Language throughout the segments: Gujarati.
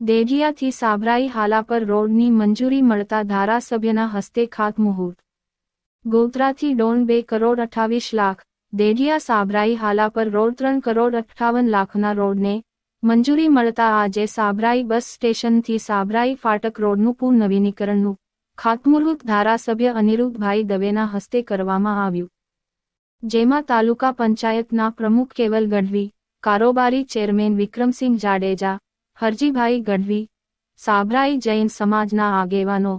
દેઢિયાથી સાભરાઈ હાલા પર રોડની મંજૂરી મળતા ધારાસભ્યના હસ્તે ખાતમુહૂર્ત ગોધરાથી ડોન બે કરોડ અઠ્ઠાવીસ લાખ, દેઢિયા સાભરાઈ હાલા પર રોડ ત્રણ કરોડ અઠ્ઠાવન લાખના રોડને મંજૂરી મળતા આજે સાભરાઈ બસ સ્ટેશનથી સાભરાઈ ફાટક રોડનું પુનઃનવીનીકરણનું ખાતમુહૂર્ત ધારાસભ્ય અનિરુદ્ધભાઈ દવેના હસ્તે કરવામાં આવ્યું. જેમાં તાલુકા પંચાયતના પ્રમુખ કેવલ ગઢવી, કારોબારી ચેરમેન વિક્રમસિંહ જાડેજા, હરજીભાઈ ગઢવી, સાભરાઈ જૈન સમાજના આગેવાનો,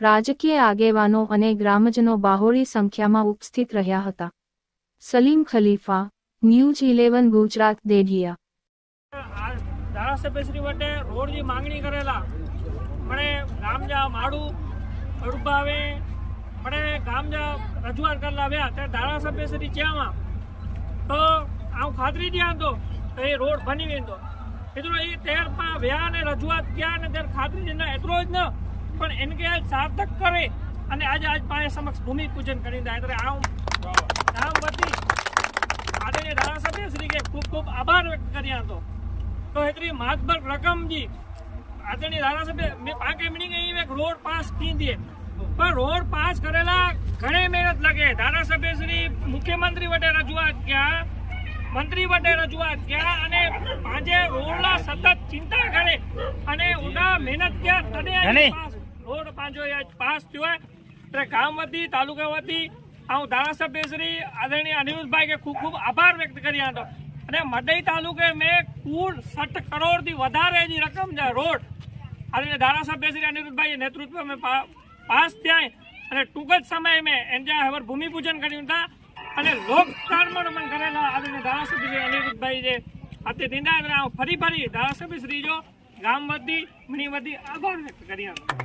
રાજકીય આગેવાનો અને ગ્રામજનો બાહોળી સંખ્યામાં ઉપસ્થિત રહ્યા હતા. Salim Khalifa, news eleven, Gujarat, Dedhiya. ધારાસભ્યશ્રી માટે રોડની માંગણી કરેલા મને ગામજા માડું અડુબાવે પણ ગામ રજૂઆત કરેલા વ્યા ત્યારે ધારાસભ્યશ્રી ચ્યામાં તો આવું ખાતરી ત્યાં તો તો એ રોડ બની વેંદો એટલો એ તેરમાં વ્યા અને રજૂઆત ક્યાં ને ત્યારે ખાતરી ના એટલો જ ન, પણ એને કે સાર્થક કરે. અને આજે આજ પાસે સમક્ષ ભૂમિ પૂજન કરી દે એટલે આવું ગામ વતી આદરણીય ધારાસભ્ય શ્રી કે ખૂબ ખૂબ આભાર વ્યક્ત કર્યા હતો તો એટલી માતબર રકમજી આદરણીય ધારાસભ્ય મેં પાંચ મિનિંગ અહીં એક રોડ પાસ કીધીએ પણ રોડ પાસ કરેલા ઘણી મહેનત લાગે. ધારાસભ્ય શ્રી મુખ્યમંત્રી વટે રજૂઆત ક્યાં? મંત્રી વટે રજૂઆત ક્યાં? અને આજે રોડના સતત ચિંતા કરે અને ઉડા મહેનત ક્યાં? તને રોડ પાંચો આજ પાસ થયો એટલે ગામ વતી તાલુકા વતી હું ધારાસભ્ય શ્રી આદરણીય અનિરુદ્ધભાઈ કે ખૂબ ખૂબ આભાર વ્યક્ત કર્યા હતો અને મડઈ તાલુકે મેં કુલ સઠ કરોડથી વધારેની રકમ છે રોડ. આદરણીય ધારાસભ્ય શ્રી અનિરુદ્ધભાઈ નેતૃત્વ અમે પાસ થયા અને ટૂંક જ સમય મેં એને હવે ભૂમિપૂજન કર્યું હતા અને લોક કર્મણ કરેલા આદરણીય ધારાસભ્ય શ્રી અનિરુદ્ધભાઈ જે અત્યારે હું ફરી ફરી ધારાસભ્ય શ્રી જો ગામ વધી મણી વધી આભાર વ્યક્ત કર્યા.